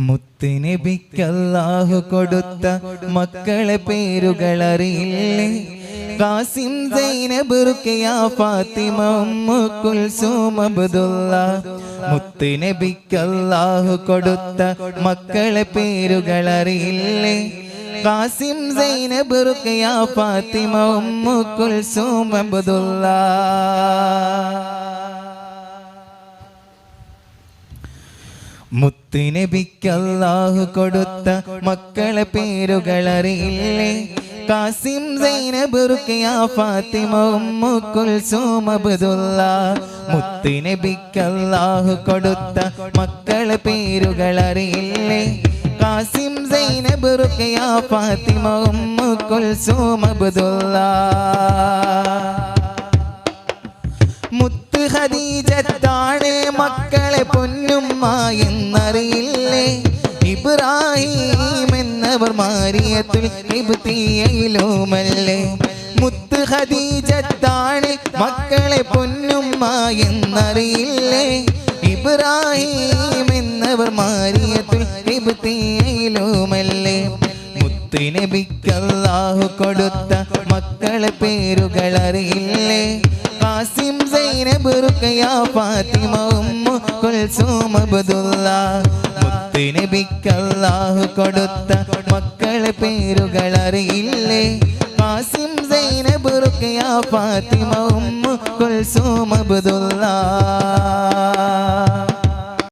മുത്തുനബിക്കല്ലാഹു കൊടുത്ത മക്കളെ പേരുകൾ അറിയില്ലേ? കാസിം സൈനബ് റുഖിയ ഫാത്തിമ കുൽസൂം അബ്ദുള്ള മുത്തുനബിക്കല്ലാഹു കൊടുത്ത മക്കളെ പേരുകൾ അറിയില്ലേ? കാസിം സൈനബ് റുഖിയ ഫാത്തിമ കുൽസൂം അബ്ദുള്ള മുത്തുനബിക്കല്ലാഹു കൊടുത്ത മക്കളെ പേരുകൾ അറിയില്ലേ കാസിം സൈനബ് റുഖിയ ഫാത്തിമ ഉമ്മു കുൽസൂം അബ്ദുള്ള മുത്തുനബിക്കല്ലാഹു കൊടുത്ത മക്കളെ പേരുകൾ അറിയില്ലേ കാസിം സൈനബ് റുഖിയ ഫാത്തിമ ഉമ്മു കുൽസൂം അബ്ദുള്ള മുത്ത് ഖദീജത്താണ് മക്കളെ പൊന്നുമ്മ എന്നറിയില്ലേ? ഇബ്രാഹിം എന്നവർ മാരിയത്തുൽ ഇബ്തിയയിലുമല്ലേ? മുത്ത് ഖദീജത്താണ് മക്കളെ പൊന്നുമ്മ എന്നറിയില്ലേ? ഇബ്രാഹിം എന്നവർ മാരിയത്തുൽ ഇബ്തിയയിലുമല്ലേ? മുത്തുനബിക്കല്ലാഹു കൊടുത്ത മക്കളെ പേരുകൾ അറിയില്ലേ കാസിം ബെറുക്കയ ഫാത്തിമ കുൽസൂം മുത്തുനബിക്കല്ലാഹു കൊടുത്ത മക്കളെ പേരുകൾ അറിയില്ലേ കാസിം സൈനബ് ബെറുക്കയ ഫാത്തിമ ഉമ്മു കുൽസൂം അബ്ദുള്ള